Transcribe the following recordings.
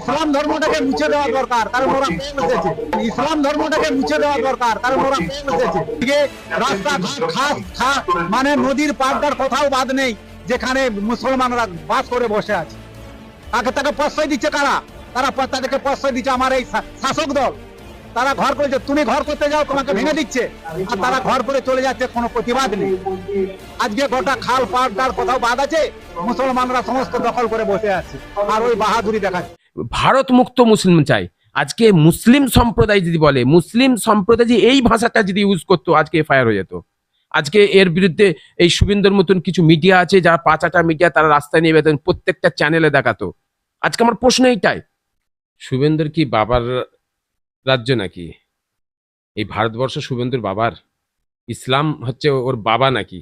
ইসলাম ধর্মটাকে মুছে দেওয়া দরকার কারণ ওরা এসেছে ইসলাম ধর্মটাকে মুছে দেওয়া দরকার কারণ ওরা এসেছে রাস্তাঘাট মানে নদীর পাড়টার কোথাও বাদ নেই, যেখানে মুসলমানরা বাস করে বসে আছে। তাকে তাকে প্রশ্রয় দিচ্ছে কারা? তারা তাদেরকে প্রশ্রয় দিচ্ছে আমার এই শাসক দল। তারা ঘর করেছে, তুমি ঘর করতে যাও, তোমাকে ভেঙে দিচ্ছে। আর তারা ঘর করে চলে যাচ্ছে, কোনো প্রতিবাদ নেই। আজকে গোটা খাল পাড়টার কোথাও বাদ আছে, মুসলমানরা সমস্ত দখল করে বসে আছে। আর ওই বাহাদুরি দেখাচ্ছে। ভারত মুক্ত মুসলিম চাই। আজকে মুসলিম সম্প্রদায় যদি বলে, মুসলিম সম্প্রদায় যে এই ভাষাটা যদি ইউজ করতো, আজকে এফআইআর হয়ে যেত। আজকে এর বিরুদ্ধে এই শুভেন্দুর মতন কিছু মিডিয়া আছে যারা পাঁচাটা মিডিয়া তারা রাস্তায় নিয়ে বেতন প্রত্যেকটা চ্যানেলে দেখাতো। আজকে আমার প্রশ্ন এইটাই, শুভেন্দুর কি বাবার রাজ্য নাকি? এই ভারতবর্ষ শুভেন্দুর বাবার? ইসলাম হচ্ছে ওর বাবা নাকি?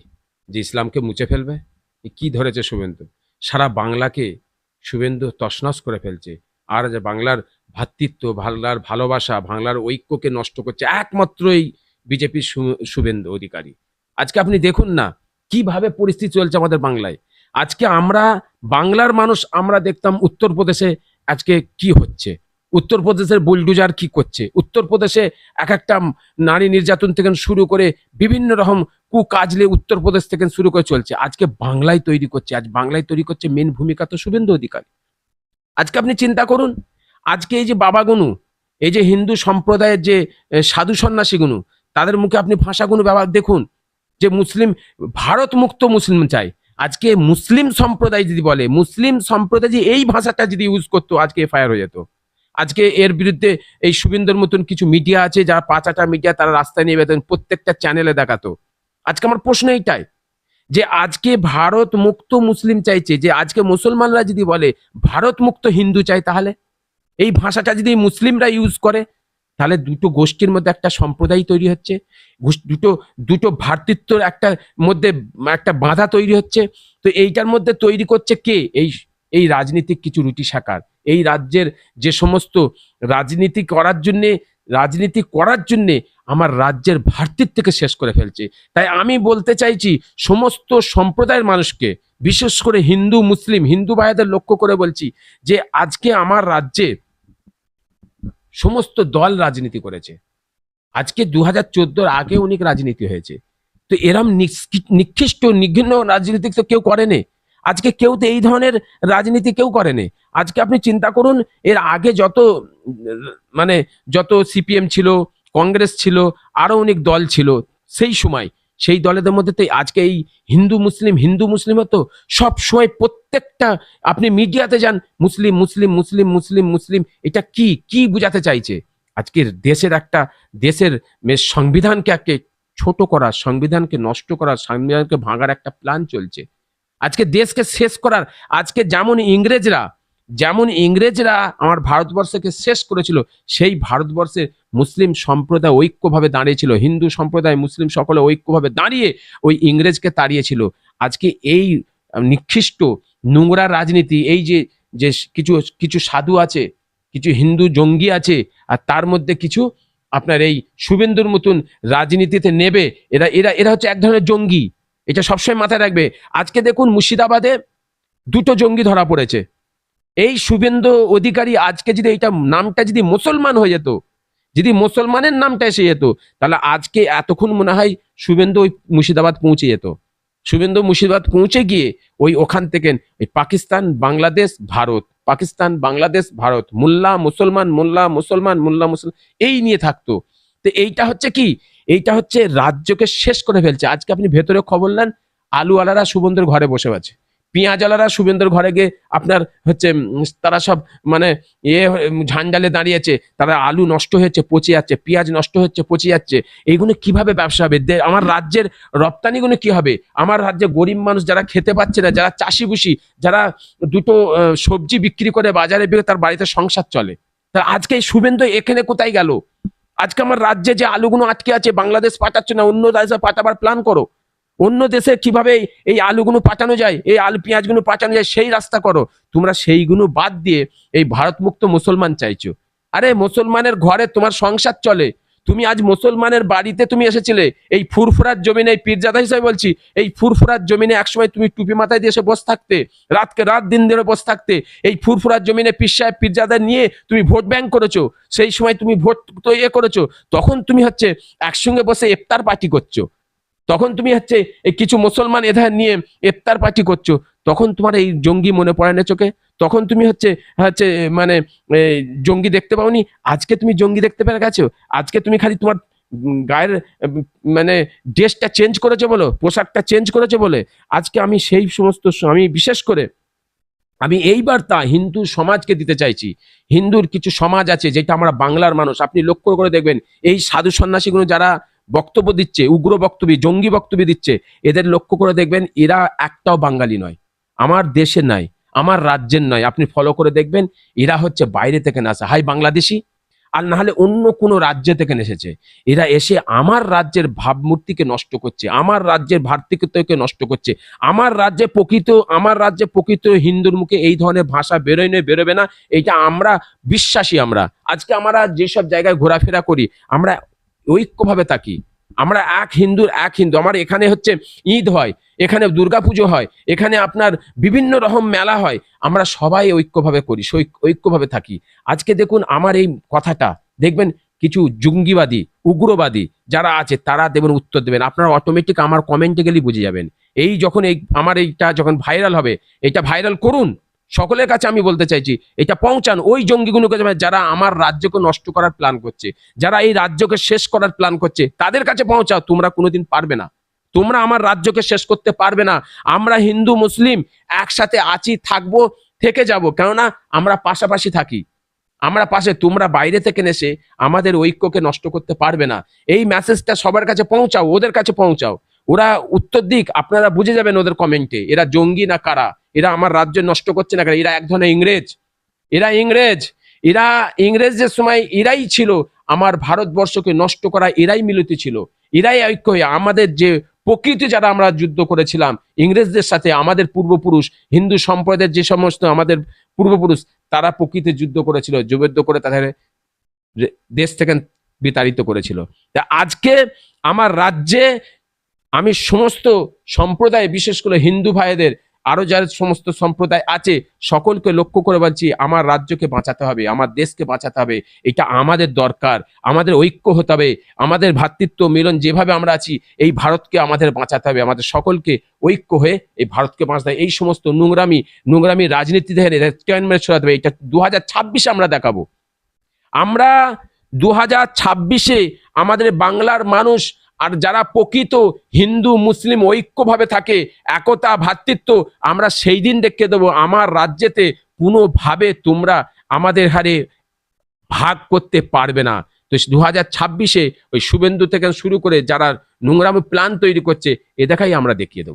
যে ইসলামকে মুছে ফেলবে? কি ধরেছে শুভেন্দু? সারা বাংলাকে শুভেন্দু তছনছ করে ফেলছে। আর যে বাংলার ভ্রাতৃত্ব বাংলার ভালোবাসা, বাংলার ঐক্যকে নষ্ট করছে একমাত্র এই বিজেপির শুভেন্দু অধিকারী। আজকে আপনি দেখুন না কীভাবে পরিস্থিতি চলছে আমাদের বাংলায়। আজকে আমরা, বাংলার মানুষ আমরা দেখতাম উত্তরপ্রদেশে আজকে কি হচ্ছে? উত্তরপ্রদেশের বুলডুজার কি করছে? উত্তরপ্রদেশে এক একটা নারী নির্যাতন থেকে শুরু করে বিভিন্ন রকম কুকাজলে উত্তরপ্রদেশ থেকে শুরু করে চলছে। আজকে বাংলায় তৈরি করছে, আজ বাংলায় তৈরি করছে মেন ভূমিকা তো শুভেন্দু অধিকারী। আজকে আপনি চিন্তা করুন, আজকে এই যে বাবাগুনু এই যে হিন্দু সম্প্রদায়ের যে সাধু সন্ন্যাসীগুনু তাদের মুখে আপনি ভাষাগুলো ব্যবহার, দেখুন যে মুসলিম, ভারত মুক্ত মুসলিম চাই। আজকে মুসলিম সম্প্রদায় যদি বলে, মুসলিম সম্প্রদায় যে এই ভাষাটা যদি ইউজ করতো, আজকে এফআইআর হয়ে যেত। আজকে এর বিরুদ্ধে এই শুভেন্দুর মতন কিছু মিডিয়া আছে, যারা পাঁচাটা মিডিয়া তারা রাস্তায় নিয়ে বেতন প্রত্যেকটা চ্যানেলে দেখাতো। আজকে আমার প্রশ্ন এইটাই যে আজকে ভারত মুক্ত মুসলিম চাইছে, যে আজকে মুসলমানরা যদি বলে, ভারত মুক্ত হিন্দু চাই তাহলে? এই ভাষাটা যদি মুসলিমরা ইউজ করে, তাহলে দুটো গোষ্ঠীর মধ্যে একটা সম্প্রদায় তৈরি হচ্ছে দুটো দুটো ভ্রাতৃত্বর একটা মধ্যে একটা বাধা তৈরি হচ্ছে। তো এইটার মধ্যে তৈরি করছে কে? এই এই রাজনীতিক কিছু রুটি সাকার এই রাজ্যের যে সমস্ত রাজনীতি করার জন্যে, রাজনীতি করার জন্যে আমার রাজ্যের ভ্রাতৃত্বকে শেষ করে ফেলছে। তাই আমি বলতে চাইছি, সমস্ত সম্প্রদায়ের মানুষকে, বিশেষ করে হিন্দু, মুসলিম, হিন্দু ভাইদের লক্ষ্য করে বলছি যে আজকে আমার রাজ্যে সমস্ত দল রাজনীতি করেছে। আজকে দু হাজার চোদ্দোর আগে অনেক রাজনীতি হয়েছে। তো এরম নিকৃষ্ট নিঘ্ন রাজনীতি তো কেউ করেনি আজকে কেউ তো এই ধরনের রাজনীতি কেউ করেনি আজকে আপনি চিন্তা করুন, এর আগে যত মানে যত সিপিএম ছিল কংগ্রেস ছিল আরও অনেক দল ছিল সেই সময়। সেই দলেদের মধ্যে তো আজকে এই হিন্দু, মুসলিম হিন্দু মুসলিম হতো সব সময় প্রত্যেকটা, আপনি মিডিয়াতে যান, মুসলিম মুসলিম মুসলিম মুসলিম মুসলিম, এটা কি কি বুঝাতে চাইছে? আজকের দেশের একটা, দেশের সংবিধানকে একে ছোট করার, সংবিধানকে নষ্ট করার, সংবিধানকে ভাঙার একটা প্ল্যান চলছে। আজকে দেশকে শেষ করার, আজকে যেমন ইংরেজরা যেমন ইংরেজরা আমার ভারতবর্ষকে শেষ করেছিল, সেই ভারতবর্ষে মুসলিম সম্প্রদায় ঐক্যভাবে দাঁড়িয়েছিল। হিন্দু সম্প্রদায় মুসলিম সকলে ঐক্যভাবে দাঁড়িয়ে ওই ইংরেজকে তাড়িয়েছিল। আজকে এই নিকৃষ্ট নোংরা রাজনীতি, এই যে যে কিছু কিছু সাধু আছে, কিছু হিন্দু জঙ্গি আছে, আর তার মধ্যে কিছু আপনার এই শুভেন্দুর মতন রাজনীতিতে নেবে, এরা এরা এরা হচ্ছে এক ধরনের জঙ্গি। এটা সবসময় মাথায় রাখবে। আজকে দেখুন মুর্শিদাবাদে দুটো জঙ্গি ধরা পড়েছে। এই শুভেন্দু অধিকারী আজকে যদি এটা নামটা যদি মুসলমান হয়ে যেত, যদি মুসলমানের নামটা এসে যেত, তাহলে আজকে এতক্ষণ মনে হয় শুভেন্দু ওই মুর্শিদাবাদ পৌঁছে যেত। শুভেন্দু মুর্শিদাবাদ পৌঁছে গিয়ে ওই ওখান থেকে পাকিস্তান, বাংলাদেশ, ভারত, পাকিস্তান, বাংলাদেশ, ভারত, মোল্লা, মুসলমান মোল্লা মুসলমান মোল্লা, মুসলমান, এই নিয়ে থাকতো। তো এইটা হচ্ছে কি? এইটা হচ্ছে রাজ্যকে শেষ করে ফেলছে। আজকে আপনি ভেতরে খবর নেন আলুওয়ালারা শুভেন্দুর ঘরে বসে আছে। পেঁয়াজওয়ালারা শুভেন্দুর ঘরে গিয়ে আপনার হচ্ছে তারা সব মানে উম, ঝাঞ্জালে দাঁড়িয়েছে তারা আলু নষ্ট হয়েছে পচে যাচ্ছে পেঁয়াজ নষ্ট হচ্ছে পচে যাচ্ছে। এইগুলো কীভাবে ব্যবসা হবে? আমার রাজ্যের রপ্তানিগুলো কি হবে? আমার রাজ্যে গরিব মানুষ যারা খেতে পাচ্ছে না যারা চাষি বুষি যারা দুটো সবজি বিক্রি করে বাজারে বিক্রি তার বাড়িতে সংসার চলে। তা আজকে শুভেন্দু এখানে কোথায় গেল? আজকে আমার রাজ্যে যে আলুগুলো আটকে আছে বাংলাদেশ পাঠাচ্ছে না অন্য দেশে পাঠাবার প্ল্যান করো। অন্য দেশে কীভাবে এই- আলুগুলো পাঠানো যায়, এই আলু পেঁয়াজগুলো পাঠানো যায়, সেই রাস্তা করো। তোমরা সেইগুলো বাদ দিয়ে এই ভারত মুক্ত মুসলমান চাইছো। আরে মুসলমানের ঘরে তোমার সংসার চলে। তুমি আজ মুসলমানের বাড়িতে তুমি এসেছিলে, এই ফুরফুরার জমিনে, এই পীরজাদা হিসেবে বলছি, এই ফুরফুরার জমিনে একসময় তুমি টুপি মাথায় দিয়ে এসে বসে থাকতে, রাতকে রাত দিন ধরে বসে থাকতে, এই ফুরফুরার জমিনে পীর সাহেব পীরজাদা নিয়ে তুমি ভোট ব্যাংক করেছ, সেই সময় তুমি ভোট তো ইয়ে করেছ, তখন তুমি হচ্ছে একসঙ্গে বসে ইফতার পার্টি করছ। তখন তুমি হচ্ছে এই কিছু মুসলমান এধার নিয়ে ইফতার পার্টি করছ। তখন তোমার এই জঙ্গি মনে পড়ে না চোখে? তখন তুমি হচ্ছে হচ্ছে মানে জঙ্গি দেখতে পাওনি? আজকে তুমি জঙ্গি দেখতে পেরে গেছো? আজকে তুমি খালি তোমার গায়ের মানে ড্রেসটা চেঞ্জ করেছ বলো? পোশাকটা চেঞ্জ করেছ বলে? আজকে আমি সেই সমস্ত আমি বিশেষ করে আমি এই বার্তা হিন্দু সমাজকে দিতে চাইছি। হিন্দুর কিছু সমাজ আছে যেটা আমরা বাংলার মানুষ। আপনি লক্ষ্য করে দেখবেন, এই সাধু সন্ন্যাসীগুলো যারা বক্তব্য দিচ্ছে, উগ্র বক্তব্য, জঙ্গি বক্তব্য দিচ্ছে, এদের লক্ষ্য করে দেখবেন এরা একটাও বাঙালি নয়। আমার দেশে নয় আমার রাজ্যের নয়। আপনি ফলো করে দেখবেন, এরা হচ্ছে বাইরে থেকে না হাই, বাংলাদেশি? আর না হলে অন্য কোনো রাজ্য থেকে এসেছে। এরা এসে আমার রাজ্যের ভাবমূর্তিকে নষ্ট করছে, আমার রাজ্যের ভাতৃত্বকে নষ্ট করছে। আমার রাজ্যে প্রকৃত, আমার রাজ্যে প্রকৃত হিন্দুর মুখে এই ধরনের ভাষা বেরোয় নয় বেরোবে না এটা আমরা বিশ্বাসী আমরা। আজকে আমরা যেসব জায়গায় ঘোরাফেরা করি, আমরা ঐক্যভাবে থাকি। আমরা এক হিন্দুর এক হিন্দু। আমার এখানে হচ্ছে ঈদ হয়, এখানে দুর্গাপুজো হয়, এখানে আপনার বিভিন্ন রকম মেলা হয়। আমরা সবাই ঐক্যভাবে করি ঐক্যভাবে থাকি। আজকে দেখুন আমার এই কথাটা। দেখবেন কিছু জঙ্গিবাদী, উগ্রবাদী যারা আছে, তারা দেবেন উত্তর দেবেন। আপনারা অটোমেটিক আমার কমেন্টে গেলেই বুঝে যাবেন। এই যখন এই, আমার এইটা যখন ভাইরাল হবে, এটা ভাইরাল করুন। সকলের কাছে আমি বলতে চাইছি, এটা পৌঁছান। ওই জঙ্গিগুলোকে যারা আমার রাজ্যকে নষ্ট করার প্ল্যান করছে, যারা এই রাজ্যকে শেষ করার প্ল্যান করছে, তাদের কাছে পৌঁছাও, তোমরা কোনোদিন পারবে না। তোমরা আমার রাজ্যকে শেষ করতে পারবে না। আমরা হিন্দু, মুসলিম, একসাথে আছি, থাকব, থেকে যাব। কেননা আমরা পাশাপাশি থাকি। আমরা পাশে, তোমরা বাইরে থেকে এসে আমাদের ঐক্যকে নষ্ট করতে পারবে না। এই মেসেজটা সবার কাছে পৌঁছাও, ওদের কাছে পৌঁছাও। ওরা উত্তর দিক, আপনারা বুঝে যাবেন ওদের কমেন্টে এরা জঙ্গি না কারা? এরা আমার রাজ্য নষ্ট করছে না এরা এক ধরনের ইংরেজ। এরা ইংরেজ। এরা ইংরেজদের সময় এরাই ছিল, আমার ভারতবর্ষকে নষ্ট করা এরাই মিলিত ছিল। এরাই ঐক্য হয়ে আমাদের যে প্রকৃতি যারা আমরা যুদ্ধ করেছিলাম, ইংরেজদের সাথে আমাদের পূর্বপুরুষ, হিন্দু সম্প্রদায়ের যে সমস্ত আমাদের পূর্বপুরুষ, তারা প্রকৃতি যুদ্ধ করেছিল, যুদ্ধ করে তাদের দেশ থেকে বিতাড়িত করেছিল। তা আজকে আমার রাজ্যে আমি সমস্ত সম্প্রদায়, বিশেষ করে হিন্দু ভাইদের আরও যার সমস্ত সম্প্রদায় আছে, সকলকে লক্ষ্য করে বলছি, আমার রাজ্যকে বাঁচাতে হবে, আমার দেশকে বাঁচাতে হবে, এটা আমাদের দরকার, আমাদের ঐক্য হতে হবে, আমাদের ভ্রাতৃত্ব মিলন যেভাবে আমরা আছি, এই ভারতকে আমাদের বাঁচাতে হবে, আমাদের সকলকে ঐক্য হয়ে এই ভারতকে বাঁচাতে হবে, এই সমস্ত নোংরামি নোংরামি রাজনীতি ছড়াতে হবে, এটা দু হাজার ছাব্বিশে আমরা দেখাবো। আমরা দু হাজার ছাব্বিশে আমাদের বাংলার মানুষ আর যারা প্রকৃত হিন্দু, মুসলিম ঐক্যভাবে থাকে, একতা ভ্রাতৃত্ব আমরা সেই দিন দেখতে দেবো। আমার রাজ্যেতে কোনোভাবে তোমরা আমাদের হারে ভাগ করতে পারবে না। তো দু হাজার ছাব্বিশে ওই শুভেন্দু থেকে শুরু করে যারা নোংরাম প্ল্যান তৈরি করছে, এ দেখাই আমরা দেখিয়ে দেবো।